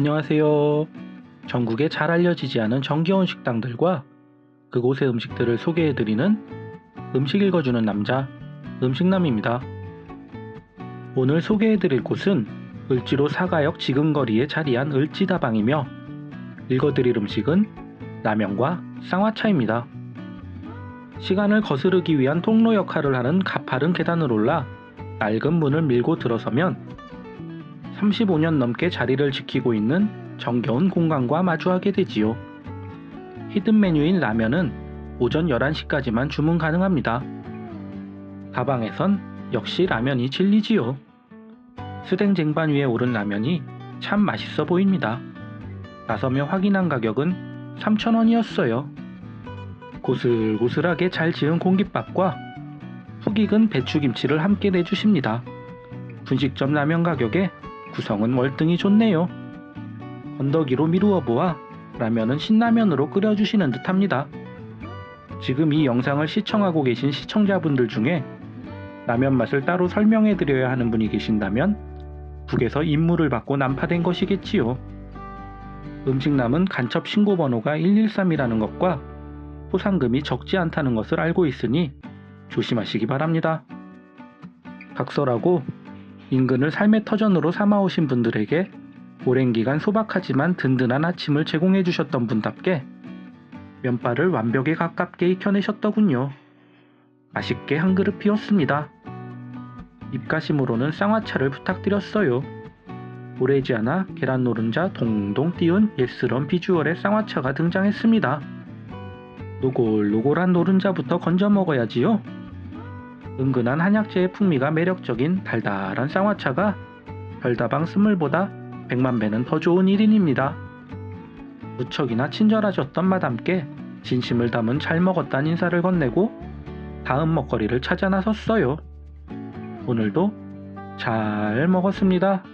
안녕하세요. 전국에 잘 알려지지 않은 정겨운 식당들과 그곳의 음식들을 소개해드리는 음식 읽어주는 남자, 음식남입니다. 오늘 소개해드릴 곳은 을지로 사가역 지근거리에 자리한 을지다방이며 읽어드릴 음식은 라면과 쌍화차입니다. 시간을 거스르기 위한 통로 역할을 하는 가파른 계단을 올라 낡은 문을 밀고 들어서면 35년 넘게 자리를 지키고 있는 정겨운 공간과 마주하게 되지요. 히든 메뉴인 라면은 오전 11시까지만 주문 가능합니다. 다방에선 역시 라면이 진리지요. 스댕 쟁반 위에 오른 라면이 참 맛있어 보입니다. 나서며 확인한 가격은 3,000원이었어요. 고슬고슬하게 잘 지은 공깃밥과 푹 익은 배추김치를 함께 내주십니다. 분식점 라면 가격에 구성은 월등히 좋네요. 건더기 로 미루어 보아 라면은 신라면으로 끓여주시는 듯 합니다. 지금 이 영상을 시청하고 계신 시청자분들 중에 라면 맛을 따로 설명해 드려야 하는 분이 계신다면 북에서 임무를 받고 난파된 것이겠지요. 음식남은 간첩 신고 번호가 113이라는 것과 포상금이 적지 않다는 것을 알고 있으니 조심하시기 바랍니다. 각설하고 인근을 삶의 터전으로 삼아오신 분들에게 오랜 기간 소박하지만 든든한 아침을 제공해 주셨던 분답게 면발을 완벽에 가깝게 익혀내셨더군요. 맛있게 한 그릇 비웠습니다. 입가심으로는 쌍화차를 부탁드렸어요. 오래지 않아 계란 노른자 동동 띄운 예스런 비주얼의 쌍화차가 등장했습니다. 노골노골한 노른자부터 건져 먹어야지요. 은근한 한약재의 풍미가 매력적인 달달한 쌍화차가 별다방 스물보다 백만 배는 더 좋은 1인입니다. 무척이나 친절하셨던 마담께 진심을 담은 잘 먹었단 인사를 건네고 다음 먹거리를 찾아 나섰어요. 오늘도 잘 먹었습니다.